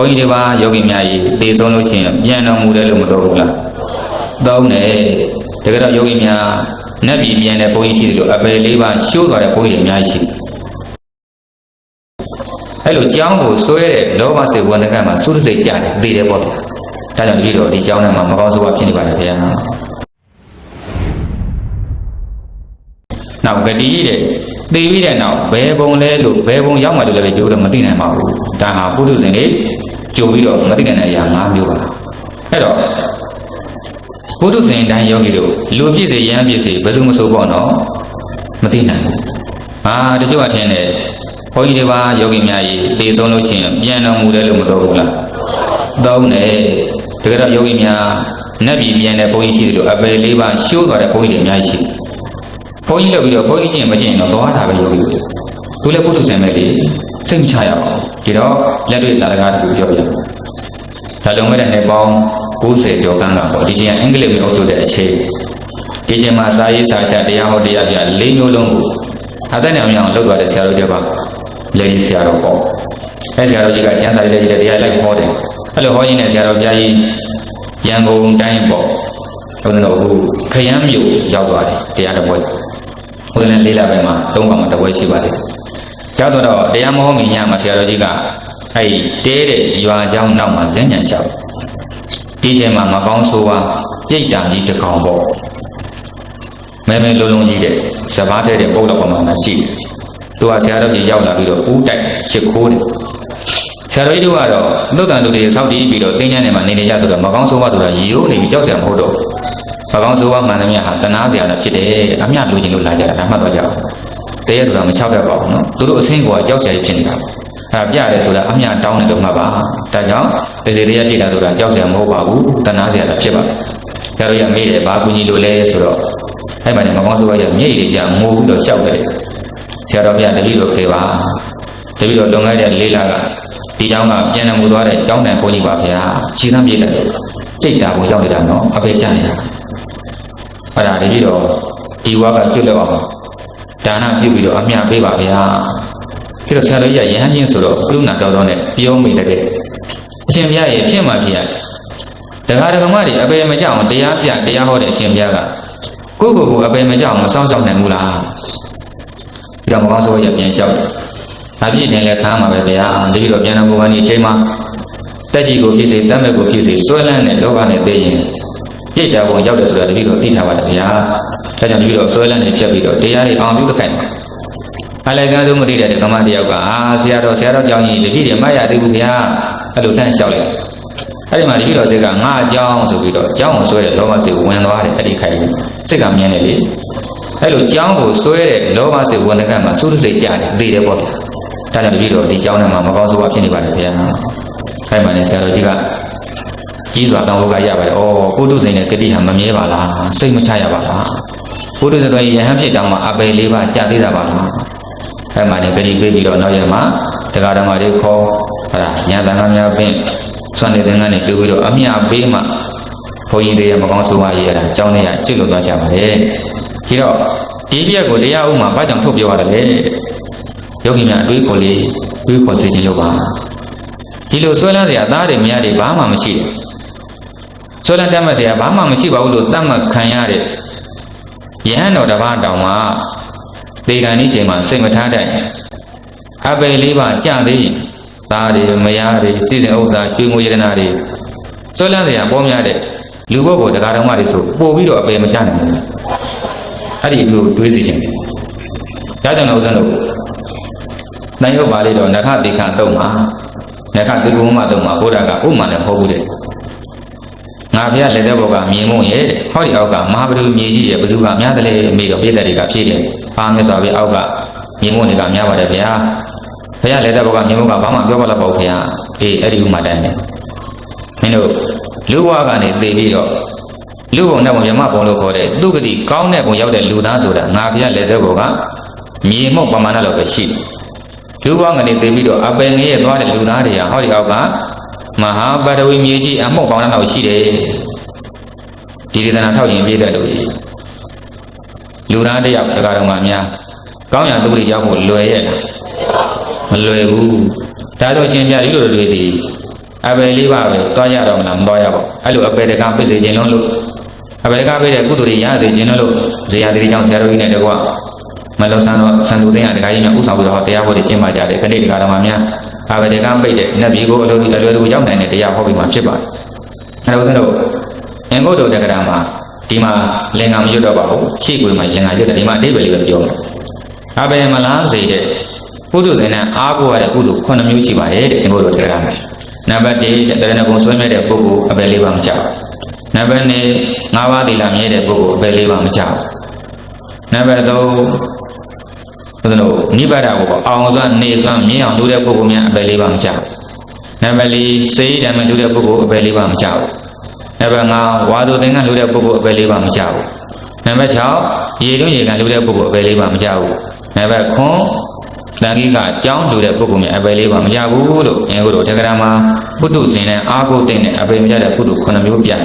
ဘုန်းကြီးတွေပါယောဂီများကြီးသေဆုံးလို့ရှိရင်ပြန်တော်မူတယ်လို့မတော်ဘူးလားသုံးတယ်တကယ်တော့ယောဂီများနတ်ပြည်ပြန်တဲ့ဘုန်းကြီးရှိတယ်လို့အပယ်လေးပါရှိုးသွားတဲ့ဘုန်းကြီးတွေအများကြီးရှိတယ်အဲ့လိုကြောင်းကိုဆွဲတဲ့လောဘစိတ်ဝန္တကမှာသုရစိတ်ကြတယ်သိတယ်ပေါ့ဗျာဒါကြောင့်တပည့်တော်ဒီကြောင်းထဲမှာမကောင်းဆိုးဝါးဖြစ်နေပါတယ်ဗျာနောက်ဂတိတဲ့သိပြီးတဲ့နောက်ဘယ်ဘုံလဲလို့ဘယ်ဘုံရောက်မှလို့လည်းကြိုးတော့မသိနိုင်ပါဘူးဒါဟာပုထုဇဉ်တွေ ကြိုပြီးတော့မသိနိုင်တဲ့အရာ၅မျိုးပါအဲ့တော့ပုထုဇဉ်တိုင်းယောဂီတို့လူပြည့်စေရဟန်းပြည့်စေဘယ်သူမဆိုပေါ့နော်မသိနိုင်ဘူးအာတချို့အထင်နဲ့ဘုန်းကြီးတွေပါယောဂီများကြီးသေဆုံးလို့ရှိရင်ပြန်တော်မူတယ်လို့မတော်ဘူးလားသုံးတယ်တကယ်တော့ယောဂီများနတ်ပြည်ပြန်တဲ့ဘုန်းကြီးရှိတယ်လို့အပယ်လေးပါရှိုးသွားတဲ့ဘုန်းကြီးတွေအများကြီးရှိတယ်ဘုန်းကြီးလုပ်ပြီးတော့ဘုန်းကြီးကျင့်မကျင့်တော့သွားတာပဲယောဂီတို့သူလည်းပုထုဇဉ်ပဲလေစိတ်မချရပါဘူး ဒီတော့လက်တွေ့တာတကားတခုပြောပြဒါလုံးမဲ့တဲ့နှစ်ပေါင်း90ကျော်ကန်းကပေါ့ဒီချိန်ကအင်္ဂလိပ်မျိုးအုပ်ချုပ်တဲ့အချိန်ဒီချိန်မှာစာရေးစာချက်တရားဟောတရားပြလေးမျိုးလုံးကိုအသက်နဲ့အမြောင်လုပ်သွားတဲ့ဆရာတော်ကြီးပါလေဆရာတော်ပေါ့အဲဆရာတော်ကြီးကကျမ်းစာရေးတဲ့တရားလိုက်ဟောတယ်အဲ့လိုဟောရင်းနဲ့ဆရာတော်ကြီးရန်ကုန်တိုင်းပေါ့ဘုန်းတော်ကခရမ်းမြို့ရောက်သွားတယ်တရားတော်ပွဲဘုန်းတော်လေးလာပဲမှာသုံးပါးမှာတပွဲရှိပါတယ် ရောက်တော့တရားမဟောမီညမှာဆရာတော်ကြီးကအဲ့တဲတဲ့ရွာเจ้าနောက်မှာဇင်းညံလျှောက်ဒီချိန်မှာမကောင်းဆိုးဝါပြိတ်တာကြီးတစ်ကောင်ပေါ့မဲမဲလုံးလုံးကြီးတဲ့စဘာထဲတဲ့ပုတ်တော်ပမာဏရှိတယ်သူကဆရာတော်ကြီးရောက်လာပြီးတော့ဦးတိုက်ရှစ်ခိုးတယ်ဆရာတော်ကြီးတို့ကတော့သုတ်တန်လူတွေဆောက်တည်ပြီးတော့တင်းညံနေမှာနေနေကြဆိုတော့မကောင်းဆိုးဝါဆိုတာရိုးနေပြီးကြောက်စရာမဟုတ်တော့မကောင်းဆိုးဝါမှန်သမျှဟာတနာစရာလည်းဖြစ်တယ်အမျှလူချင်းလို့လာကြတာဒါမှတ်တော့ကြအောင် တရေဆိုတာမချောက်တတ်ပါဘူးနော်သူတို့အဆင့်ကကြောက်စရာဖြစ်နေတာအဲပြရတယ်ဆိုတာအမျှတောင်းတယ်လို့မှတ်ပါဒါကြောင့်တရေတရေပြည့်လာဆိုတာကြောက်စရာမဟုတ်ပါဘူးတနာစရာလည်းဖြစ်ပါဆရာတော်ကြီးမေးတယ်ဘာကူညီလို့လဲဆိုတော့အဲ့မှာနေမကောင်းဆိုးဝါရမြေကြီးကြငိုပြီးတော့ကြောက်တယ်ဆရာတော်ဘုရားတပည့်တော်ခေပါတပည့်တော်လွန်ခဲ့တဲ့လေးလကဒီเจ้าကပြန်နေမှုသွားတဲ့เจ้าတန်ကိုကြီးပါဗျာခြေသမ်းပြေးလိုက်တိတ်တာကိုရောက်နေတာနော်အဖေကြနေတာအဲ့ဒါတပည့်တော်ဒီဝါကကျွတ်လောက်အောင် ဒါနပြုပြီးတော့အမျှပေးပါဗျာပြီးတော့ဆရာတော်ကြီးကယဟန်ချင်းဆိုတော့ကရုဏာတော်တော်နဲ့ပြောမိတယ်တဲ့အရှင်ဘုရားရဲ့ဖြစ်မှဖြစ်ရတရားဓမ္မတွေအပေမကြောက်အောင်တရားပြတရားဟောတဲ့အရှင်ဘုရားကကိုယ့်ကိုယ်ကိုအပေမကြောက်အောင်မစောင့်ရှောက်နိုင်ဘူးလားပြီးတော့မကောင်းဆိုရပြန်လျှောက်တယ်။အပြည့်တင်လဲခံမှာပဲဗျာ။တတိတော့ပြန်တော်မူပါနေချိန်မှာတက်ကြီးကိုဖြစ်စေတတ်မဲ့ကိုဖြစ်စေစွဲလန်းတဲ့လောဘနဲ့သိရင် ပြည့်ကြပုံရောက်တယ်ဆိုတာတတိတော့သိထားပါတယ်ဗျာ။ဒါကြောင့်တတိတော့စွဲလန်းနေဖြတ်ပြီးတော့တရားတွေအောင်ပြုတ်ခိုင်းတယ်။အလိုက်ကန်းဆုံးမသိတဲ့ကမ္မတယောက်ကအာဆရာတော်ဆရာတော်ကြောင့်ကြီးတတိတွေမရသေးဘူးဗျာ။အဲ့လိုလှမ်းလျှောက်လိုက်။အဲ့ဒီမှာတတိတော်စိတ်ကငါအကြောင်းဆိုပြီးတော့အကြောင်းကိုဆွဲတဲ့လောဘစိတ်ဝင်သွားတယ်အဲ့ဒီခိုင်စိတ်ကမြင်တယ်လေ။အဲ့လိုကြောင်းကိုဆွဲတဲ့လောဘစိတ်ဝင်တဲ့ကမှာသုရစိတ်ကြတယ်သိတယ်ပေါ့ဗျာ။ဒါကြောင့်တပည့်တော်ဒီကြောင်းထဲမှာမကောင်းဆိုးဝါဖြစ်နေပါတယ်ခင်ဗျာ။အဲ့မှာလည်းဆရာတော်ကြီးက ကြီးစွာတောင်းဖို့ကရပါတယ်။အော်ပုထုဇဉ်နဲ့ဂတိဟာမမြဲပါလား။စိတ်မချရပါလား။ပုထုဇဉ်တော်ယဟန်ဖြစ်တောင်းမှာအပယ်လေးပါကြာသေးတာပါလား။အဲ့မှာလည်းဂတိပြေးပြီးတော့နောက်ရမှာတရားဓမ္မတွေခေါ်ဟာညာတန်ခါများပင်စွန့်နေတဲ့ငန်းနဲ့ပြေးပြီးတော့အမြပေးမှဘုန်းကြီးတွေရဲ့မကောင်းဆိုးဝါရရတာအကြောင်းလေးကကျွတ်လို့သွားကြပါတယ်။ဒီတော့ဒီပြက်ကိုတရားဥမှာဘာကြောင့်ထုတ်ပြောရတယ်လဲ။ယောဂီများအတွေးခေါ်လေးတွေးခေါ်စေခြင်းလို့ပါဒီလိုဆွဲလန်းစရာသားတွေမရတွေဘာမှမရှိတယ် ဆွဲလန်းတတ်မှတ်စရာဘာမှမရှိပါဘူးလို့တတ်မှတ်ခံရတဲ့ယဟန်တော်တစ်ပါးတောင်မှဒေဂန်ဤချိန်မှာစိတ်မထားတဲ့အပေလေးပါကြသေးရင်သားတွေမရတွေစိစဉ်ဥစ္စာရွှေငွေရတနာတွေဆွဲလန်းစရာပေါ်များတဲ့လူဘုတ်ကိုတရားတော်မတွေဆိုပို့ပြီးတော့အပေမကြနိုင်ဘူးအဲ့ဒီလိုတွေးစီခြင်းဒါကြောင့်လည်းဥစ္စာတို့နိုင်ရုပ်ပါလေးတော့နခတိခတုံးမှာနခတိကုမတုံးမှာဘုရားကဥမာနဲ့ဟောဘူးတဲ့ ငါဖះလက်တဲ့ဘောကမြင်မုံရဲ့ဟောဒီအောက်ကမဟာဗုဒ္ဓမြေကြီးရဲ့ဘုသူကများတယ်လေမိတော့ပြည့်တဲ့တွေကဖြည့်တယ်ဘာမြတ်စွာဘုရားအောက်ကမြင်မုံတွေကများပါတယ်ဗျာဖះလက်တဲ့ဘောကမြင်မုံကဘာမှပြောပါတော့ပေါ့ဗျာအေးအဲ့ဒီဥမာတိုင်းပဲမင်းတို့လူဘဝကနေသိပြီးတော့လူဘုံနဲ့ဘုံမြမဘုံလို့ခေါ်တဲ့သူဂတိကောင်းတဲ့ဘုံရောက်တဲ့လူသားဆိုတာငါဖះလက်တဲ့ဘောကမြေမှုန့်ပမာဏလောက်ပဲရှိတယ်လူပေါင်းကနေသိပြီးတော့အပယ်ငရဲ့သွားတဲ့လူသားတွေကဟောဒီအောက်က မဟာပါရဝီမြေကြီးအမှုတ်ပေါင်းလောက်ရှိတယ်ဒီဒေသနာထောက်ရင်ပြည့်တဲ့လူကြီးလူသားတယောက်တကားတော်မှာများကောင်းရသူတွေရောက်ဖို့လွယ်ရဲ့လားမလွယ်ဘူးဒါတော့ရှင်ပြဒီလိုတွေဒီအပယ်လေးပါပဲတွားရတော့မလားမတွားရပါဘူးအဲ့လိုအပယ်တကပြည့်စေခြင်းလုံးလို့အပယ်တကပြည့်တဲ့ကုသိုလ်တွေရစေခြင်းလုံးလို့ဇေယျတိကြောင့်ဆရာတော်ကြီးနဲ့တကွမလောဆန်းတော့ဆန်သူသိန်းကတခါကြီးများဥဆောင်ပြီးတော့တရားဟောတွေကျင်းပကြတယ်ခဏဒီကရမများ အပယ်တကပိတ်တဲ့နတ်ပြည်ကိုအလိုအလွယ်တကူရောက်နိုင်တဲ့တရားဟောပြီးမှဖြစ်ပါတယ်အဲ့တော့ဦးဇင်းတို့အင်္ဂုတ္တတက္ကရာမှာဒီမှာလင်္ကာမရွတ်တော့ပါဘူးရှေ့ကွေမှာလင်္ကာရွတ်တယ်ဒီမှာအတိပ္ပယ်လေးပဲပြောမှာအပယ်မလားစေတဲ့ကုသိုလ်တွေနဲ့အားကိုးရတဲ့ကုသိုလ်9မျိုးရှိပါတယ်တဲ့အင်္ဂုတ္တတက္ကရာမှာနံပါတ်1တရဏဂုံဆွဲမဲ့တဲ့ပုဂ္ဂိုလ်အပယ်လေးပါမကြောက်နံပါတ်2ငါးပါးသီလမြဲတဲ့ပုဂ္ဂိုလ်အပယ်လေးပါမကြောက်နံပါတ်3 ဘုရားတို့နိဗ္ဗာန်ကိုပေါ့အောင်စွမ်းနေစွမ်းမြင်အောင်လုပ်တဲ့ပုဂ္ဂိုလ်များအပယ်လေးပါမကြောက်နံပါတ်4စေဓမ္မလုပ်တဲ့ပုဂ္ဂိုလ်အပယ်လေးပါမကြောက်နံပါတ်5ဝါဒသင်္ကန်းလုပ်တဲ့ပုဂ္ဂိုလ်အပယ်လေးပါမကြောက်နံပါတ်6ရေတွင်းရေကန်လုပ်တဲ့ပုဂ္ဂိုလ်အပယ်လေးပါမကြောက်နံပါတ်9တန်ကြီးကအကြောင်းလူတဲ့ပုဂ္ဂိုလ်များအပယ်လေးပါမကြဘူးလို့အင်္ဂုတ္တတက္ကရာမှာပုထုဇဉ်နဲ့အာဟုသိတဲ့အပယ်မကြတဲ့ပုထုခုနှစ်မျိုးပြတယ်